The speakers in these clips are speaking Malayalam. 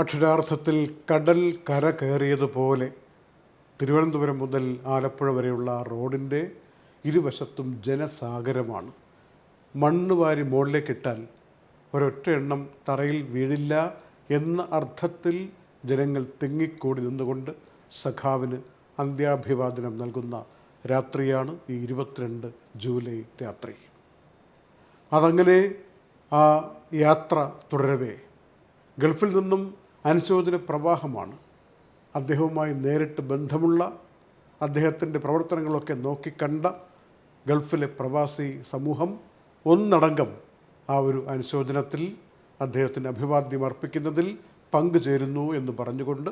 അക്ഷരാർത്ഥത്തിൽ കടൽ കര കയറിയതുപോലെ തിരുവനന്തപുരം മുതൽ ആലപ്പുഴ വരെയുള്ള റോഡിന്റെ ഇരുവശത്തും ജനസാഗരമാണ് മണ്ണ് വാരി മുകളിലേക്കിട്ടാൽ ഒരൊറ്റ എണ്ണം തറയിൽ വീഴില്ല എന്ന അർത്ഥത്തിൽ ജനങ്ങൾ തിങ്ങിക്കൂടി നിന്നുകൊണ്ട് സഖാവിന് അന്ത്യാഭിവാദനം നൽകുന്ന രാത്രിയാണ് ഈ ഇരുപത്തിരണ്ട് ജൂലൈ രാത്രി. അതങ്ങനെ ആ യാത്ര തുടരവേ. ഗൾഫിൽ നിന്നും അനുശോചന പ്രവാഹമാണ്. അദ്ദേഹവുമായി നേരിട്ട് ബന്ധമുള്ള അദ്ദേഹത്തിന്റെ പ്രവർത്തനങ്ങളൊക്കെ നോക്കിക്കണ്ട ഗൾഫിലെ പ്രവാസി സമൂഹം ഒന്നടങ്കം ആ ഒരു അനുശോചനത്തിൽ അദ്ദേഹത്തിന് അഭിവാദ്യം അർപ്പിക്കുന്നതിൽ പങ്കുചേരുന്നു എന്ന് പറഞ്ഞുകൊണ്ട്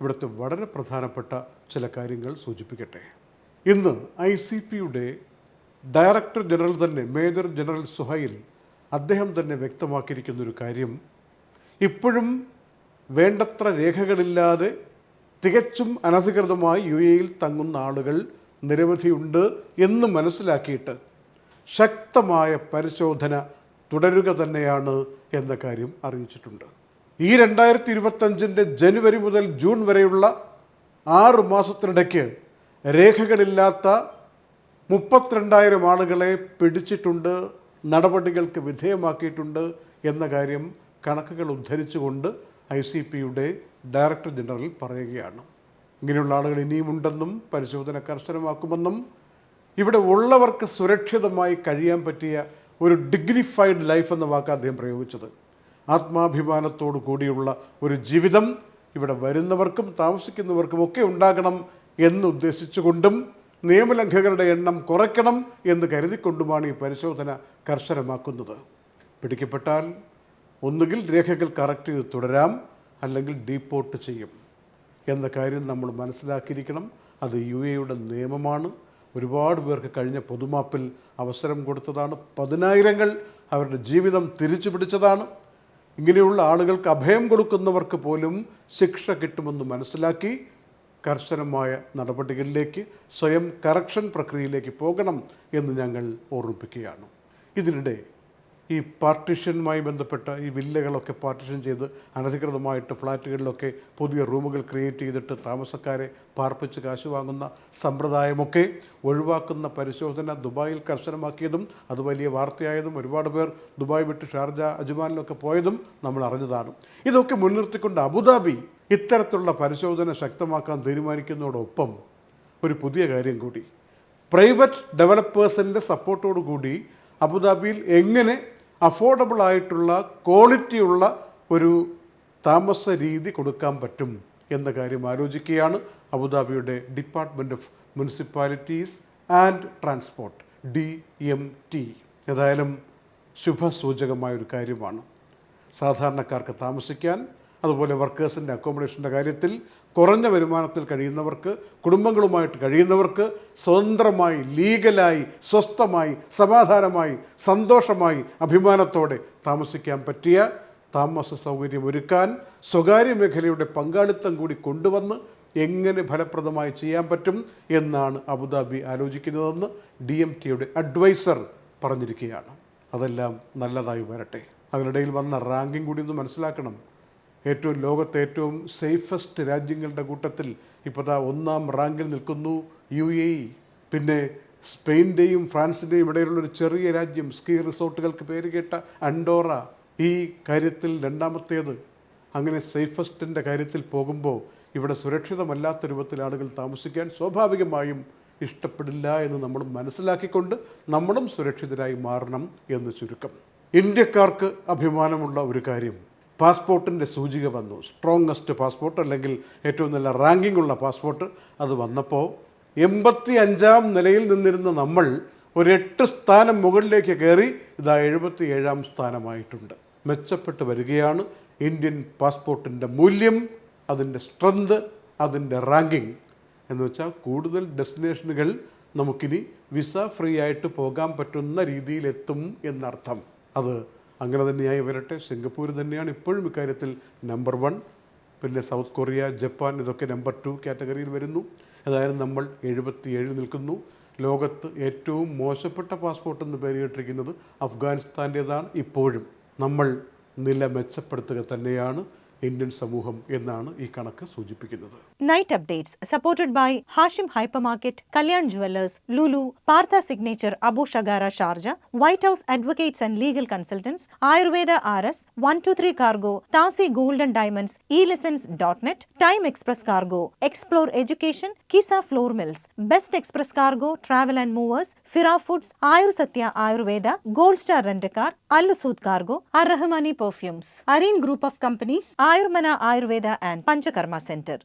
ഇവിടുത്തെ വളരെ പ്രധാനപ്പെട്ട ചില കാര്യങ്ങൾ സൂചിപ്പിക്കട്ടെ. ഇന്ന് ഐ സി പിയുടെ ഡയറക്ടർ ജനറൽ തന്നെ മേജർ ജനറൽ സുഹൈൽ അദ്ദേഹം തന്നെ വ്യക്തമാക്കിയിരിക്കുന്നൊരു കാര്യം ഇപ്പോഴും വേണ്ടത്ര രേഖകളില്ലാതെ തികച്ചും അനധികൃതമായി യു എയിൽ തങ്ങുന്ന ആളുകൾ നിരവധിയുണ്ട് എന്ന് മനസ്സിലാക്കിയിട്ട് ശക്തമായ പരിശോധന തുടരുക തന്നെയാണ് എന്ന കാര്യം അറിയിച്ചിട്ടുണ്ട്. ഈ രണ്ടായിരത്തി ഇരുപത്തഞ്ചിന്റെ ജനുവരി മുതൽ ജൂൺ വരെയുള്ള ആറ് മാസത്തിനിടയ്ക്ക് രേഖകളില്ലാത്ത മുപ്പത്തിരണ്ടായിരം ആളുകളെ പിടിച്ചിട്ടുണ്ട് നടപടികൾക്ക് വിധേയമാക്കിയിട്ടുണ്ട് എന്ന കാര്യം കണക്കുകൾ ഉദ്ധരിച്ചുകൊണ്ട് ഐ സി പിയുടെ ഡയറക്ടർ ജനറൽ പറയുകയാണ്. ഇങ്ങനെയുള്ള ആളുകൾ ഇനിയുമുണ്ടെന്നും പരിശോധന കർശനമാക്കുമെന്നും ഇവിടെ ഉള്ളവർക്ക് സുരക്ഷിതമായി കഴിയാൻ പറ്റിയ ഒരു ഡിഗ്നിഫൈഡ് ലൈഫ് എന്ന വാക്ക് അദ്ദേഹം പ്രയോഗിച്ചത്. ആത്മാഭിമാനത്തോടു കൂടിയുള്ള ഒരു ജീവിതം ഇവിടെ വരുന്നവർക്കും താമസിക്കുന്നവർക്കും ഒക്കെ ഉണ്ടാകണം എന്നുദ്ദേശിച്ചുകൊണ്ടും നിയമലംഘകരുടെ എണ്ണം കുറയ്ക്കണം എന്ന് കരുതിക്കൊണ്ടുമാണ് ഈ പരിശോധന കർശനമാക്കുന്നത്. പിടിക്കപ്പെട്ടാൽ ഒന്നുകിൽ രേഖകൾ കറക്റ്റ് ചെയ്ത് തുടരാം അല്ലെങ്കിൽ ഡീപ്പോർട്ട് ചെയ്യും. എന്ന കാര്യം നമ്മൾ മനസ്സിലാക്കിയിരിക്കണം. അത് യു എയുടെ നിയമമാണ്. ഒരുപാട് പേർക്ക് കഴിഞ്ഞ പൊതുമാപ്പിൽ അവസരം കൊടുത്തതാണ്. പതിനായിരങ്ങൾ അവരുടെ ജീവിതം തിരിച്ചു പിടിച്ചതാണ്. ഇങ്ങനെയുള്ള ആളുകൾക്ക് അഭയം കൊടുക്കുന്നവർക്ക് പോലും ശിക്ഷ കിട്ടുമെന്ന് മനസ്സിലാക്കി കർശനമായ നടപടികളിലേക്ക് സ്വയം കറക്ഷൻ പ്രക്രിയയിലേക്ക് പോകണം എന്ന് ഞങ്ങൾ ഓർമ്മിപ്പിക്കുകയാണ്. ഇതിനിടെ ഈ പാർട്ടീഷനുമായി ബന്ധപ്പെട്ട ഈ വില്ലകളൊക്കെ പാർട്ടീഷൻ ചെയ്ത് അനധികൃതമായിട്ട് ഫ്ലാറ്റുകളിലൊക്കെ പുതിയ റൂമുകൾ ക്രിയേറ്റ് ചെയ്തിട്ട് താമസക്കാരെ പാർപ്പിച്ച് കാശ് വാങ്ങുന്ന സമ്പ്രദായമൊക്കെ ഒഴിവാക്കുന്ന പരിശോധന ദുബായിൽ കർശനമാക്കിയതും അത് വലിയ വാർത്തയായതും ഒരുപാട് പേർ ദുബായ് വിട്ട് ഷാർജ അജുമാനിലൊക്കെ പോയതും നമ്മൾ അറിഞ്ഞതാണ്. ഇതൊക്കെ മുൻനിർത്തിക്കൊണ്ട് അബുദാബി ഇത്തരത്തിലുള്ള പരിശോധന ശക്തമാക്കാൻ തീരുമാനിക്കുന്നതോടൊപ്പം ഒരു പുതിയ കാര്യം കൂടി. പ്രൈവറ്റ് ഡെവലപ്പേഴ്സിന്റെ സപ്പോർട്ടോടു കൂടി അബുദാബിയിൽ എങ്ങനെ അഫോർഡബിൾ ആയിട്ടുള്ള ക്വാളിറ്റിയുള്ള ഒരു താമസ രീതി കൊടുക്കാൻ പറ്റും എന്ന കാര്യം ആലോചിക്കുകയാണ് അബുദാബിയുടെ department of municipalities and transport D M T ഏതായാലും ശുഭസൂചകമായ ഒരു കാര്യമാണ്. സാധാരണക്കാർക്ക് താമസിക്കാൻ അതുപോലെ വർക്കേഴ്സിന്റെ അക്കോമഡേഷന്റെ കാര്യത്തിൽ കുറഞ്ഞ വരുമാനത്തിൽ കഴിയുന്നവർക്ക് കുടുംബങ്ങളുമായിട്ട് കഴിയുന്നവർക്ക് സ്വതന്ത്രമായി ലീഗലായി സ്വസ്ഥമായി സമാധാനമായി സന്തോഷമായി അഭിമാനത്തോടെ താമസിക്കാൻ പറ്റിയ താമസ സൗകര്യം ഒരുക്കാൻ സ്വകാര്യ മേഖലയുടെ പങ്കാളിത്തം കൂടി കൊണ്ടുവന്ന് എങ്ങനെ ഫലപ്രദമായി ചെയ്യാൻ പറ്റും എന്നാണ് അബുദാബി ആലോചിക്കുന്നതെന്ന് ഡി എം ടിയുടെ അഡ്വൈസർ പറഞ്ഞിരിക്കുകയാണ്. അതെല്ലാം നല്ലതായി വരട്ടെ. അതിനിടയിൽ വന്ന റാങ്കിങ് കൂടി ഒന്ന് മനസ്സിലാക്കണം. ഏറ്റവും ലോകത്തെ ഏറ്റവും സേഫസ്റ്റ് രാജ്യങ്ങളുടെ കൂട്ടത്തിൽ ഇപ്പോൾ ഒന്നാം റാങ്കിൽ നിൽക്കുന്നു. U A E. പിന്നെ സ്പെയിന്റെയും ഫ്രാൻസിന്റെയും ഇടയിലുള്ള ഒരു ചെറിയ രാജ്യം സ്കീ റിസോർട്ടുകൾക്ക് പേര് കേട്ട അൻഡോറ. ഈ കാര്യത്തിൽ രണ്ടാമത്തേത്. അങ്ങനെ സേഫസ്റ്റിന്റെ കാര്യത്തിൽ പോകുമ്പോൾ ഇവിടെ സുരക്ഷിതമല്ലാത്ത രൂപത്തിൽ ആളുകൾ താമസിക്കാൻ സ്വാഭാവികമായും ഇഷ്ടപ്പെടില്ല എന്ന് നമ്മൾ മനസ്സിലാക്കിക്കൊണ്ട് നമ്മളും സുരക്ഷിതരായി മാറണം എന്ന് ചുരുക്കം. ഇന്ത്യക്കാർക്ക് അഭിമാനമുള്ള ഒരു കാര്യം. പാസ്പോർട്ടിന്റെ സൂചിക വന്നു. സ്ട്രോങ്ങസ്റ്റ് പാസ്പോർട്ട് അല്ലെങ്കിൽ ഏറ്റവും നല്ല റാങ്കിംഗ് ഉള്ള പാസ്പോർട്ട് അത് വന്നപ്പോൾ എൺപത്തി അഞ്ചാം നിലയിൽ നിന്നിരുന്ന നമ്മൾ ഒരു എട്ട് സ്ഥാനം മുകളിലേക്ക് കയറി ഇതാ എഴുപത്തി ഏഴാം സ്ഥാനമായിട്ടുണ്ട്. മെച്ചപ്പെട്ട് വരികയാണ്. ഇന്ത്യൻ പാസ്പോർട്ടിന്റെ മൂല്യം അതിന്റെ സ്ട്രെങ്ത് അതിന്റെ റാങ്കിങ് എന്ന് വെച്ചാൽ കൂടുതൽ ഡെസ്റ്റിനേഷനുകൾ നമുക്കിനി വിസ ഫ്രീ ആയിട്ട് പോകാൻ പറ്റുന്ന രീതിയിലെത്തും എന്നർത്ഥം. അത് അങ്ങനെ തന്നെയായി വരട്ടെ. സിംഗപ്പൂർ തന്നെയാണ് ഇപ്പോഴും ഇക്കാര്യത്തിൽ നമ്പർ വൺ പിന്നെ സൗത്ത് കൊറിയ ജപ്പാൻ ഇതൊക്കെ നമ്പർ ടു കാറ്റഗറിയിൽ വരുന്നു. ഏതായാലും നമ്മൾ എഴുപത്തിയേഴിൽ നിൽക്കുന്നു. ലോകത്ത് ഏറ്റവും മോശപ്പെട്ട പാസ്പോർട്ട് എന്ന് പേര് കേട്ടിരിക്കുന്നത് അഫ്ഗാനിസ്ഥാന്റേതാണ് ഇപ്പോഴും നമ്മൾ നില മെച്ചപ്പെടുത്തുക തന്നെയാണ്. ഇന്ത്യൻ സമൂഹം എന്നാണ് ഈ കണക്ക് സൂചിപ്പിക്കുന്നത്. Night updates supported by Hashim hypermarket Kalyan jewellers Lulu Partha signature Abu Shagara Sharjah white house advocates and legal consultants Ayurveda R S one two three cargo താസി golden diamonds E lessons dot net time express cargo explore education Qissa flour mills best express cargo travel and movers ഫിറാ foods Ayur Satya Ayurveda gold star rent car അല്ലുസൂദ് cargo അർ perfumes Areen group of companies Ayurmana Ayurveda and panchakarma centre.